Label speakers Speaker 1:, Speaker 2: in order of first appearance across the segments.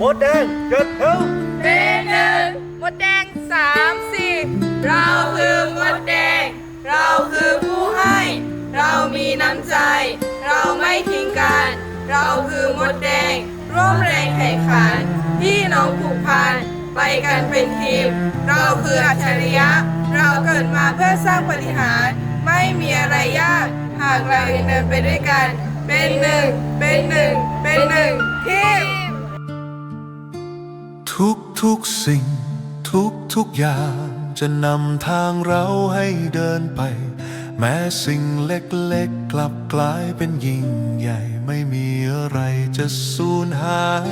Speaker 1: มดแดงเกิดเร็ว
Speaker 2: เป็นหนึ่งมดแดงสามสี่เราคือมดแดง เราคือผู้ให้ เรามีน้ำใจ เราไม่ทิ้งกัน เราคือมดแดง ร่วมแรงแข่งขันพี่น้องผูกพันไปกันเป็นทีม เราคืออัจฉริยะ เราเกิดมาเพื่อสร้างปฏิหาร ไม่มีอะไรยาก หากเรายังเดินไปด้วยกัน เป็นหนึ่ง เป็นหนึ่ง เป็นหนึ่งทีม
Speaker 3: ทุกทุกๆสิ่ง ทุกทุกๆอย่างจะนำทางเราให้เดินไป แม้สิ่งเล็กๆกลับกลายเป็นยิ่งใหญ่ไม่มีอะไรจะสูญหาย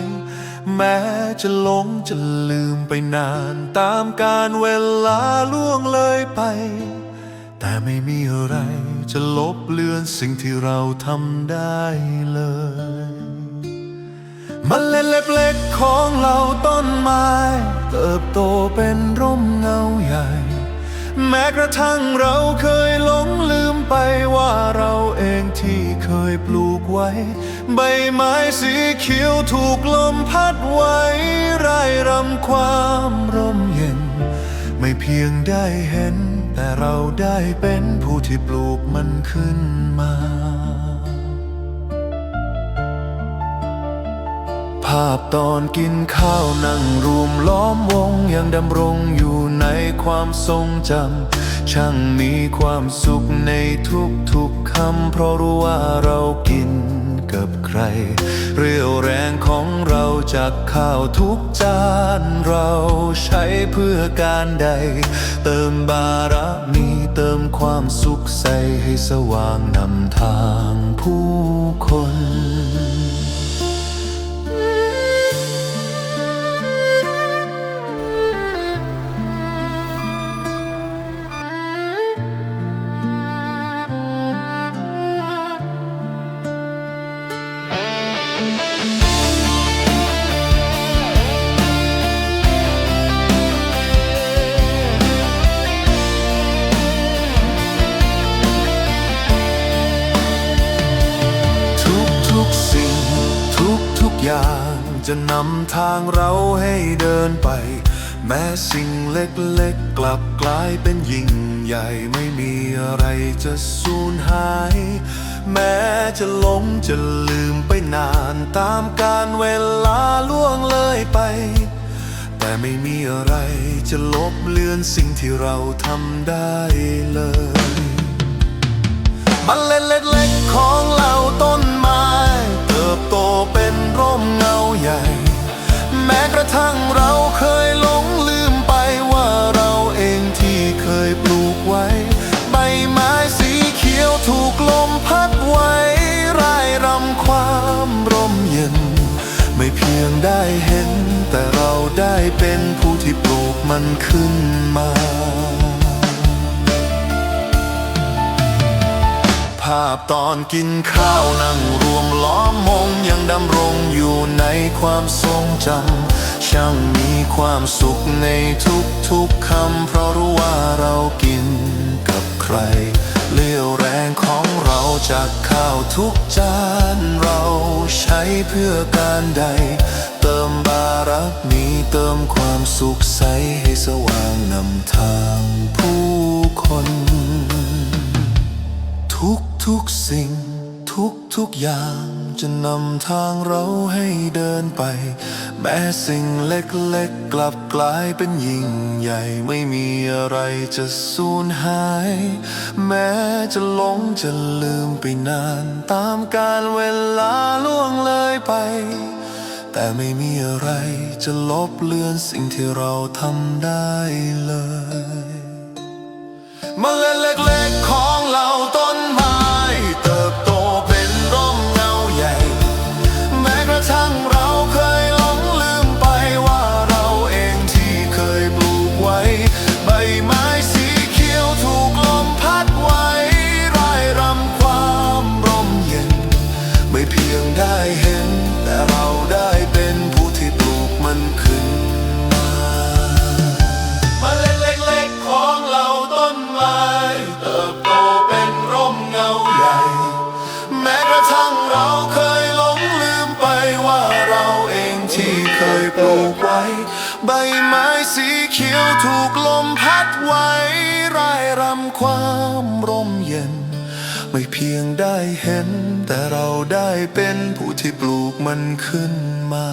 Speaker 3: แม้จะหลงจะลืมไปนานตามการเวลาล่วงเลยไป แต่ไม่มีอะไรจะลบเลือนสิ่งที่เราทำได้เลย มันเล็ดเล็กๆของเราต้นไม้ เติบโตเป็นร่มเงาใหญ่ แม้กระทั่งเราเคยหลงลืมไปว่าเราเองที่เคยปลูกไว้ ใบไม้สีเขียวถูกลมพัดไว้ไรรำความร่มเย็น ไม่เพียงได้เห็น แต่เราได้เป็นผู้ที่ปลูกมันขึ้นมา ภาพตอนกินข้าวนั่งรวมล้อมวงยังดำรงอยู่ในความทรงจำช่างมีความสุขในทุกๆคำเพราะรู้ว่าเรากินกับใคร เรี่ยวแรงของเราจากข้าวทุกจานเราใช้เพื่อการใด เติมบารมีเติมความสุขใสให้สว่างนำทางผู้คน จะนำทางเราให้เดินไป แม้สิ่งเล็กๆกลับกลายเป็นยิ่งใหญ่ไม่มีอะไรจะสูญหาย แม้จะหลงจะลืมไปนานตามการเวลาล่วงเลยไป แต่ไม่มีอะไรจะลบเลือนสิ่งที่เราทำได้เลยมันเล็ดเล็กๆของเราต้นไม้เติบโตเป็นร่ม ม้กระทั่งเราเคยหลงลืมไปว่าเราเองที่เคยปลูกไว้ ใบไม้สีเขียวถูกลมพัดไว้ร่ายรำความร่มเย็น ไม่เพียงได้เห็น แต่เราได้เป็นผู้ที่ปลูกมันขึ้นมา ภาพตอนกินข้าวนั่งรวมล้อมมงยังดำรงอยู่ในความทรงจำช่างมีความสุขในทุกๆคำเพราะรู้ว่าเรากินกับใคร เลี้ยวแรงของเราจากข้าวทุกจานเราใช้เพื่อการใด เติมบารักมีเติมความสุขใสให้สว่างนำทางผู้คน ทุก ทุกสิ่งทุกทุกๆอย่างจะนำทางเราให้เดินไป แม้สิ่งเล็กๆ กลับกลายเป็นยิ่งใหญ่ไม่มีอะไรจะสูญหาย แม้จะหลงจะลืมไปนาน ตามการเวลาล่วงเลยไป แต่ไม่มีอะไรจะลบเลือนสิ่งที่เราทำได้เลยเมล็ดเล็กๆ แม้ก ใบไม้สีเขียวถูกลมพัดไว้ร่ายรำความร่มเย็น ไม่เพียงได้เห็น แต่เราได้เป็นผู้ที่ปลูกมันขึ้นมา